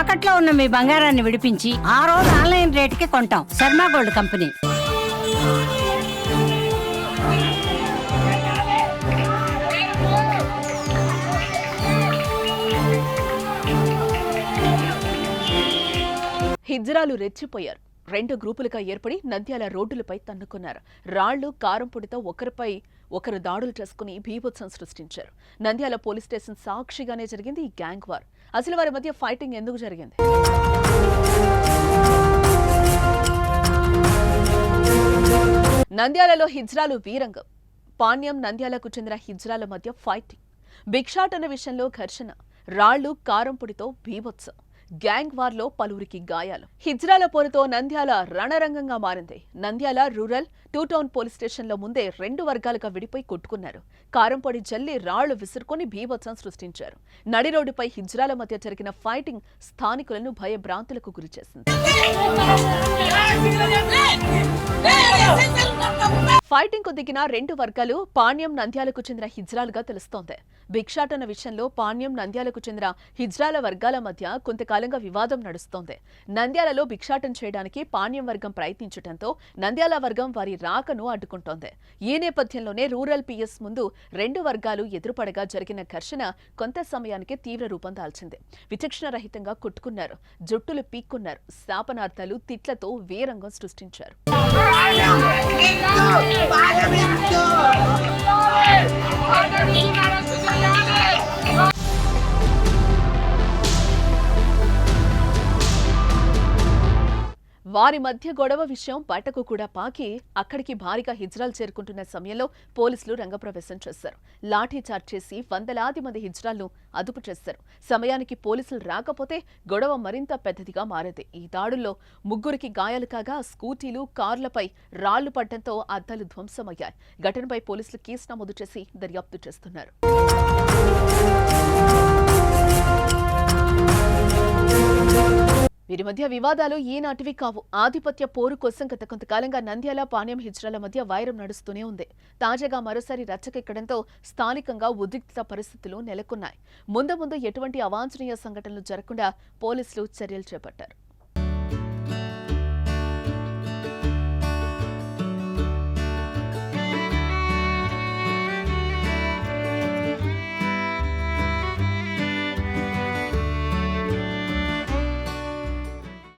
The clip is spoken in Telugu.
తాకట్లో ఉన్న మీ బంగారాన్ని విడిపించి ఆ రోజు ఆన్లైన్ రేటుకి కొంటాం. Sharma gold company. హిజ్రాలు రెచ్చిపోయారు. రెండు గ్రూపులుగా ఏర్పడి నంద్యాల రోడ్డులపై తన్నుకున్నారు. రాళ్ళు కారం పొడితో ఒకరిపై ఒకరు దాడులు చేసుకుని భీభత్సం సృష్టించారు. నంద్యాల పోలీస్ స్టేషన్ సాక్షిగానే జరిగింది ఈ గ్యాంగ్ వార్. అసలు వారి మధ్య ఫైటింగ్ ఎందుకు జరిగింది? నంద్యాలలో హిజ్రాలు వీరంగం. పాణ్యం నంద్యాలకు చెందిన హిజ్రాల మధ్య ఫైటింగ్. భిక్షాటన విషయంలో ఘర్షణ. రాళ్ళు కారం పొడితో బీభత్సం గ్యాంగ్ వార్లో పలువురికి గాయాలు హిజ్రాల పోరుతో నంద్యాల రణరంగంగా మారింది Nandyal rural two town police స్టేషన్లో ముందే రెండు వర్గాలుగా విడిపోయి కొట్టుకున్నారు కారంపొడి జల్లి రాళ్ళు విసురుకొని భీభత్సం సృష్టించారు నడి రోడ్డుపై హిజ్రాల మధ్య జరిగిన ఫైటింగ్ స్థానికులను భయభ్రాంతులకు గురిచేసింది ఫైటింగ్కు దిగిన రెండు వర్గాలు పాణ్యం నంద్యాలకు చెందిన హిజ్రాలుగా తెలుస్తోంది. భిక్షాటన విషయంలో పాణ్యం నంద్యాలకు చెందిన హిజ్రాల వర్గాల మధ్య కొంతకాలంగా వివాదం నడుస్తోంది. నంద్యాలలో భిక్షాటం చేయడానికి పాణ్యం వర్గం ప్రయత్నించడంతో నంద్యాల వర్గం వారి రాకను అడ్డుకుంటోంది. ఈ నేపథ్యంలోనే రూరల్ పిఎస్ ముందు రెండు వర్గాలు ఎదురుపడగా జరిగిన ఘర్షణ కొంత సమయానికి తీవ్ర రూపం దాల్చింది. విచక్షణ రహితంగా కొట్టుకున్నారు. జుట్టులు పీక్కున్నారు. శాపనార్థాలు తిట్లతో వీరంగం సృష్టించారు. แล้วเก่งแล้วมาแล้วไม่เจอ వారి మధ్య గొడవ విషయం బయటకు కూడా పాకి అక్కడికి భారీగా హిజ్రాలు చేరుకుంటున్న సమయంలో పోలీసులు రంగప్రవేశం చేశారు. లాఠీ చార్జ్ చేసి వందలాది మంది హిజ్రాలను అదుపు చేశారు. సమయానికి పోలీసులు రాకపోతే గొడవ మరింత పెద్దదిగా మారేది. ఈ దాడుల్లో ముగ్గురికి గాయాలు కాగా స్కూటీలు కార్లపై రాళ్ళు పడడంతో అద్దాలు ధ్వంసమయ్యాయి. ఘటనపై పోలీసులు కేసు నమోదు చేసి దర్యాప్తు చేస్తున్నారు. వీరి మధ్య వివాదాలు ఈనాటివి కావు. ఆధిపత్య పోరు కోసం గత కొంతకాలంగా నంద్యాల పాణ్యం హిజ్రాల మధ్య వైరం నడుస్తూనే ఉంది. తాజాగా మరోసారి రచ్చకెక్కడంతో స్థానికంగా ఉద్రిక్త పరిస్థితులు నెలకొన్నాయి. ముందు ముందు ఎటువంటి అవాంఛనీయ సంఘటనలు జరగకుండా పోలీసులు చర్యలు చేపట్టారు.